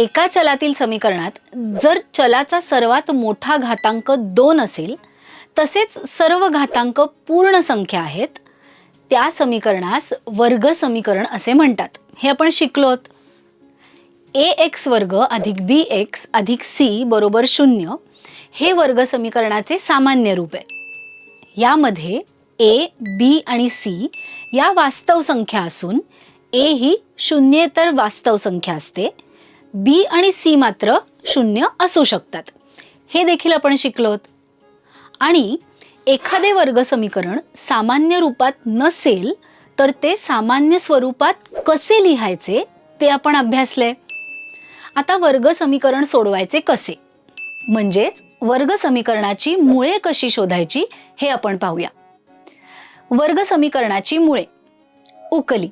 एका चलातील समीकरणात जर चलाचा सर्वात मोठा घातांक दोन असेल तसेच सर्व घातांक पूर्ण संख्या आहेत त्या समीकरणास वर्ग समीकरण असे म्हणतात. हे आपण शिकलोत. ए एक्स वर्ग अधिक बी एक्स अधिक सी बरोबर शून्य हे वर्ग समीकरणाचे सामान्य रूप आहे. यामध्ये ए बी आणि सी या वास्तव संख्या असून ए ही शून्येतर वास्तव संख्या असते. बी आणि सी मात्र शून्य असू शकतात. हे देखील आपण शिकलोत. आणि एखादे वर्ग समीकरण सामान्य रूपात नसेल तर ते सामान्य स्वरूपात कसे लिहायचे ते आपण अभ्यासले. आता वर्ग समीकरण सोडवायचे कसे? म्हणजेच वर्ग समीकरणाची मुळे कशी शोधायची हे आपण पाहूया. वर्ग समीकरणाची मुळे. उकली.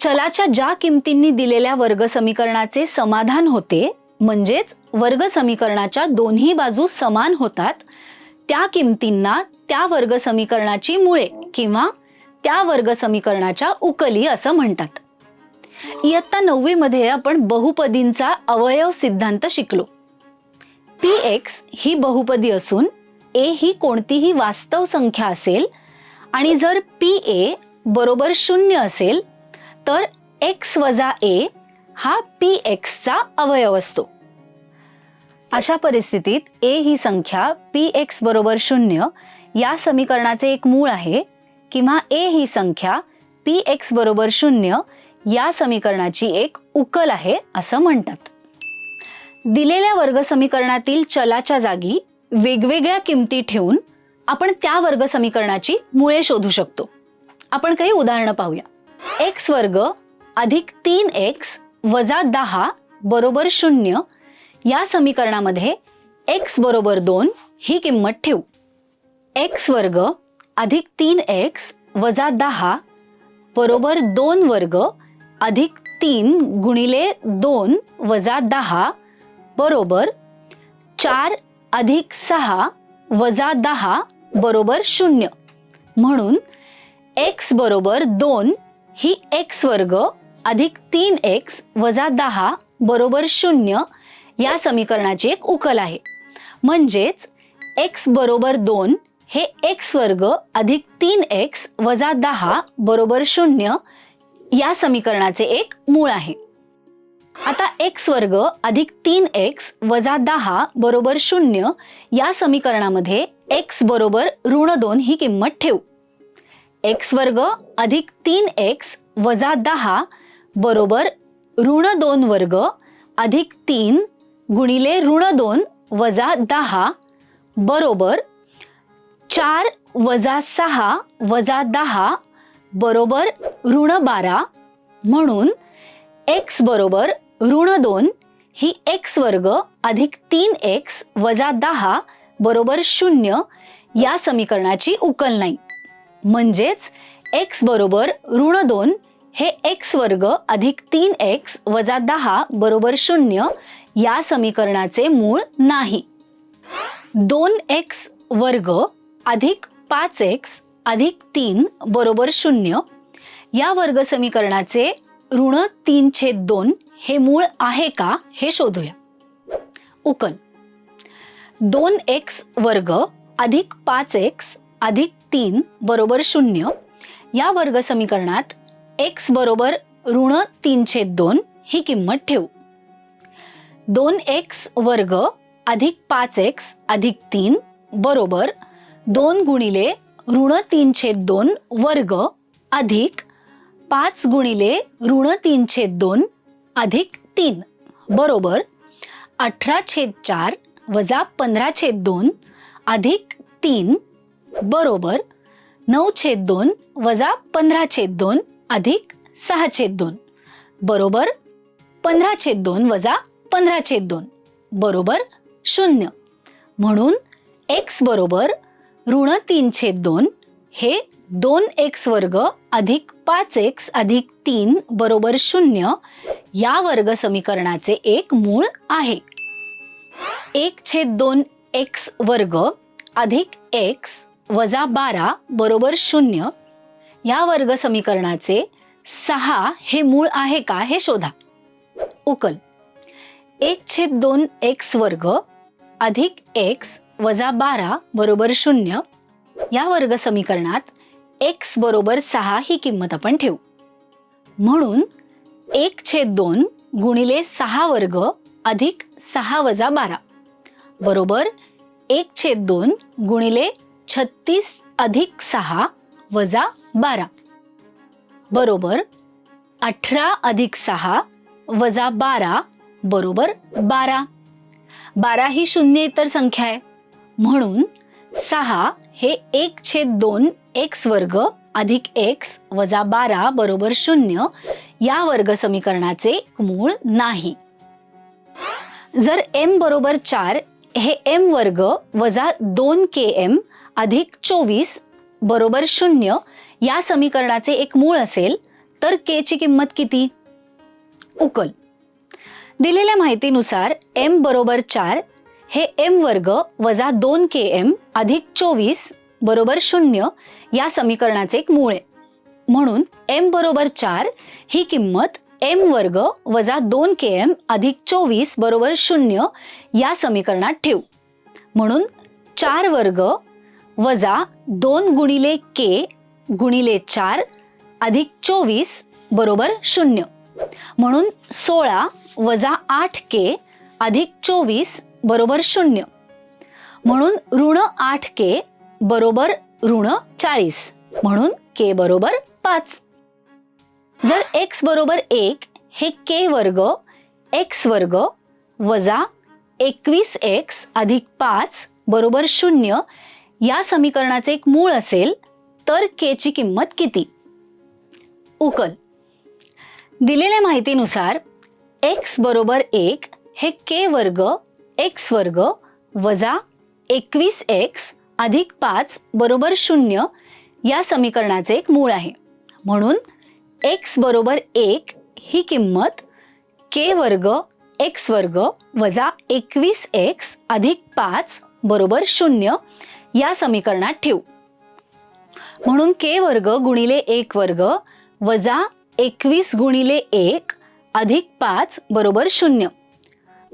चलाच्या ज्या किमतींनी दिलेल्या वर्ग समीकरणाचे समाधान होते म्हणजेच वर्ग समीकरणाच्या दोन्ही बाजू समान होतात त्या किमतींना त्या वर्ग समीकरणाची मुळे किंवा त्या वर्ग समीकरणाच्या उकली असं म्हणतात. इयत्ता नववी मध्ये आपण बहुपदींचा अवयव सिद्धांत शिकलो. पी एक्स ही बहुपदी असून ए ही कोणतीही वास्तव संख्या असेल आणि जर पी ए बरोबर शून्य असेल तर एक्स वजा ए हा पी एक्सचा अवयव असतो. अशा परिस्थितीत ए ही संख्या पी एक्स बरोबर शून्य या समीकरणाचे एक मूळ आहे किंवा ए ही संख्या पी एक्स बरोबर शून्य या समीकरणाची एक उकल आहे असं म्हणतात. दिलेल्या वर्ग समीकरणातील चलाच्या जागी वेगवेगळ्या किमती ठेवून आपण त्या वर्ग समीकरणाची मुळे शोधू शकतो. आपण काही उदाहरणं पाहूया. एक्स वर्ग अधिक तीन एक्स वजा दहा बरोबर शून्य. या समीकरणामध्ये एक्स बरोबर दोन ही किंमत ठेवू. एक्स वर्ग अधिक तीन एक्स वजा दहा बरोबर दोन वर्ग अधिक तीन गुणिले दोन वजा दहा बरोबर चार अधिक सहा वजा दहा बरोबर शून्य. म्हणून एक्स बरोबर दोन ही एक्स वर्ग अधिक तीन एक्स वजा दहा बरोबर शून्य या समीकरणाची एक उकल आहे. म्हणजेच एक्स बरोबर दोन हे एक्स वर्ग अधिक तीन एक्स वजा दहा बरोबर शून्य या समीकरणाचे एक मूळ आहे. आता एक्स वर्ग अधिक तीन एक्स वजा दहा बरोबर शून्य या समीकरणामध्ये एक्स बरोबर ऋण दोन ही किंमत ठेवू. एक्स वर्ग अधिक तीन एक्स वजा दहा बरोबर ऋण दोन वर्ग अधिक तीन गुणिले ऋण दोन वजा दहा बरोबर चार वजा सहा वजा दहा बरोबर ऋण बारा म्हणून एक्स बरोबर ऋण दोन ही एक्स वर्ग अधिक तीन एक्स वजा दहा बरोबर शून्य या समीकरणाची उकल नाही. म्हणजेच एक्स बरोबर ऋण दोन हे एक्स वर्ग अधिक तीन एक्स वजा दहा बरोबर शून्य या समीकरणाचे मूळ नाही. दोन एक्स वर्ग अधिक पाच एक्स अधिक तीन बरोबर शून्य या वर्ग समीकरणाचे ऋण तीन छेद दोन हे मूळ आहे का हे शोधूया. उकल. दोन एक्स वर्ग अधिक पाच एक्स अधिक तीन बरोबर शून्य. या वर्ग समीकरणात एक्स बरोबर ऋण तीन छेद दोन ही किंमत ठेवू. दोन एक्स वर्ग अधिक पाच एक्स अधिक तीन बरोबर दोन गुणिले ऋण तीन छेद दोन वर्ग अधिक पाच गुणिले ऋण तीन छेद दोन अधिक तीन बरोबर अठरा छेद चार वजा पंधरा छेद दोन अधिक तीन बरोबर नऊ छेद दोन वजा पंधरा छेद दोन अधिक सहा छेद दोन. बरोबर पंधरा छेद दोन वजा पंधरा छेद दोन. बरोबर शून्य. म्हणून एक्स बरोबर ऋण तीन छेद दोन हे दोन एक्स वर्ग अधिक पाच एक्स अधिक तीन बरोबर शून्य या वर्ग समीकरणाचे एक मूळ आहे. एक छेद दोन एक्स वर्ग अधिक एक्स वजा बारा बरोबर शून्य. या वर्ग समीकरणाचे सहा हे मूळ आहे का हे शोधा. उकल. एक छेद दोन एक्स वर्ग अधिक एक्स वजा बारा बरोबर शून्य. या वर्ग समीकरणात एक्स बरोबर सहा ही किंमत आपण ठेवू. म्हणून एक छेद दोन गुणिले सहा वर्ग अधिक सहा वजा बारा बरोबर एक छेद दोन गुणिले छत्तीस अधिक सहा वजा बारा. बरोबर अठरा अधिक सहा वजा बारा बरोबर बारा. बारा ही शून्य इतर संख्या आहे. म्हणून सहा हे एक छेद दोन एक्स वर्ग अधिक एक्स वजा बारा बरोबर शून्य या वर्ग समीकरणाचे मूळ नाही. जर एम बरोबर चार हे एम वर्ग वजा दोन के एम अधिक चोवीस बरोबर शून्य या समीकरणाचे एक मूळ असेल तर के ची किंमत किती? उकल. दिलेल्या माहितीनुसार एम बरोबर चार हे एम वर्ग वजा दोन के एम अधिक चोवीस बरोबर शून्य या समीकरणाचे एक मूळ आहे. म्हणून एम बरोबर चार ही किंमत एम वर्ग वजा दोन के एम अधिक चोवीस बरोबर शून्य या समीकरणात ठेवू. म्हणून चार वर्ग वजा दोन गुणिले के गुणिले चार अधिक चोवीस बरोबर शून्य. म्हणून सोळा वजा आठ के अधिक चोवीस बरोबर शून्य. म्हणून ऋण आठ के बरोबर ऋण चाळीस. म्हणून के बरोबर पाच. जर एक्स बरोबर एक हे के वर्ग एक्स वर्ग वजा एकवीस एक्स अधिक पाच बरोबर शून्य या समीकरणाचे एक मूळ असेल तर के ची किंमत किती? उकल. दिलेल्या माहितीनुसार एक्स बरोबर एक हे के वर्ग एक्स वर्ग वजा एकवीस एक्स अधिक पाच बरोबर शून्य या समीकरणाचे एक मूळ आहे. म्हणून एक्स बरोबर एक ही किंमत के वर्ग एक्स वर्ग वजा एकवीस एक्स अधिक पाच बरोबर शून्य या समीकरणात ठेवू. म्हणून के वर्ग गुणिले एक वर्ग वजा एकवीस गुणिले एक अधिक पाच बरोबर शून्य.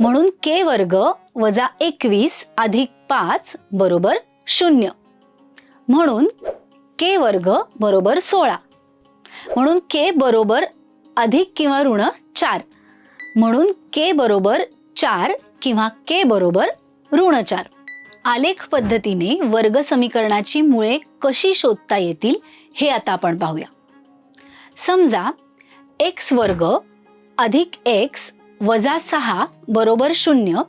म्हणून के वर्ग वजा एकवीस अधिक पाच बरोबर शून्य. म्हणून के वर्ग बरोबर सोळा. म्हणून के बरोबर अधिक किंवा ऋण चार. म्हणून के बरोबर चार किंवा के बरोबर ऋण चार. आलेख पद्धतीने वर्ग समीकरणाची मुळे कशी शोधता येतील हे आता आपण पाहूया. समजा एक्स वर्ग अधिक एक्स वजा सहा बरोबर शून्य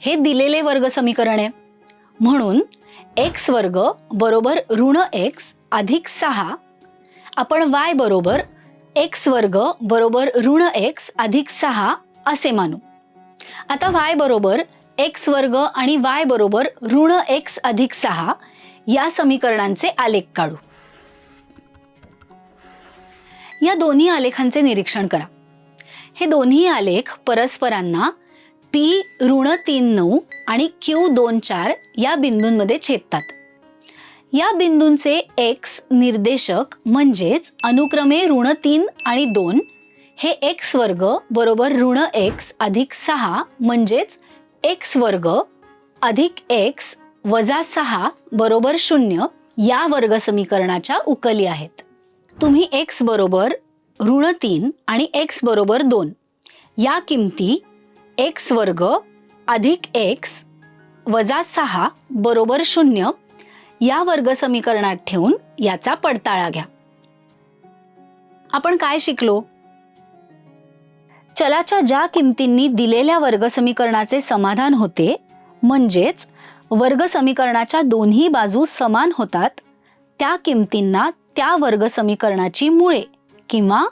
हे दिलेले वर्ग समीकरण आहे. म्हणून एक्स वर्ग बरोबर ऋण एक्स अधिक सहा आपण वाय बरोबर एक्स वर्ग बरोबर ऋण एक्स अधिक सहा असे मानू. आता वाय बरोबर एक्स वर्ग आणि वाय बरोबर ऋण एक्स अधिक सहा या समीकरणांचे आलेख काढू. या दोन्ही आलेखांचे निरीक्षण करा. हे दोन्ही आलेख परस्परांना पी ऋण तीन नऊ आणि क्यू दोन चार या बिंदूंमध्ये छेदतात. या बिंदूंचे एक्स निर्देशक म्हणजेच अनुक्रमे ऋण तीन आणि दोन हे एक्स वर्ग बरोबर ऋण एक्स अधिक सहा म्हणजेच एक्स वर्ग अधिक एक्स वजा सहा बरोबर शून्य या वर्ग समीकरणाच्या उकली आहेत. तुम्ही एक्स बरोबर ऋण तीन आणि एक्स बरोबर दोन. या किमती एक्स वर्ग अधिक एक्स वजा सहा बरोबर शून्य या वर्ग समीकरणात ठेवून याचा पडताळा घ्या. आपण काय शिकलो? चलाच्या ज्या किमतींनी दिलेल्या वर्ग समीकरणाचे समाधान होते म्हणजेच वर्ग समीकरणाच्या दोन्ही बाजू समान होतात त्या किमतींना त्या वर्ग समीकरणाची मुळे किंवा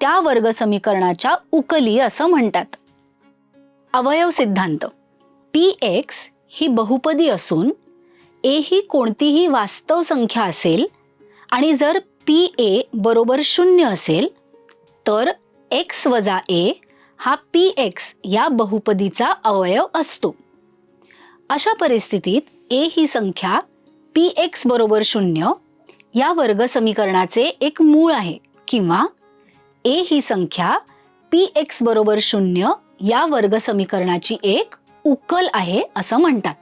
त्या वर्ग समीकरणाच्या उकली असं म्हणतात. अवयव सिद्धांत. पी एक्स ही बहुपदी असून ए ही कोणतीही वास्तव संख्या असेल आणि जर पी ए बरोबर शून्य असेल तर एक्स वजा ए हा पी एक्स या बहुपदीचा अवयव असतो. अशा परिस्थितीत ए ही संख्या पी एक्स बरोबर शून्य या वर्ग समीकरणाचे एक मूळ आहे किंवा ए ही संख्या पी एक्स बरोबर शून्य या वर्ग समीकरणाची एक उकल आहे असं म्हणतात.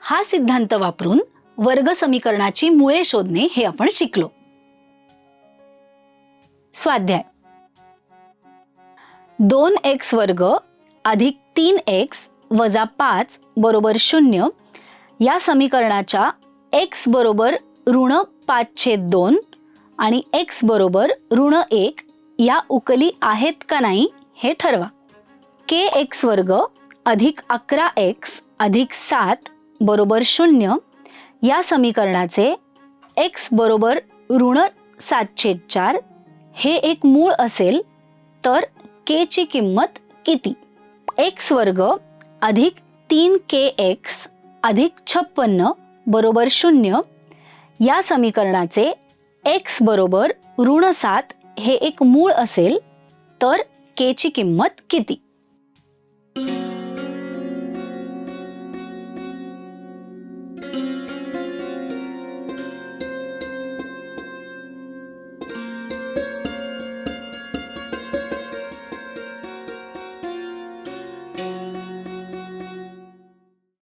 हा सिद्धांत वापरून वर्ग समीकरणाची मुळे शोधणे हे आपण शिकलो. स्वाध्याय दोन एक्स वर्ग अधिक तीन एक्स वजा पाच बरोबर शून्य. या समीकरणाच्या एक्स बरोबर ऋण पाच छेद दोन आणि एक्स बरोबर ऋण एक या उकली आहेत का नाही हे ठरवा. के एक्स वर्ग अधिक अकरा एक्स अधिक सात बरोबर शून्य. या समीकरणाचे एक्स बरोबर ऋण सातशे चार हे एक मूळ असेल तर के ची किंमत किती? एक्स वर्ग अधिक तीन के एक्स अधिक छप्पन्न बरोबर शून्य. या समीकरणाचे एक्स बरोबर ऋण सात हे एक मूळ असेल तर के ची किंमत किती?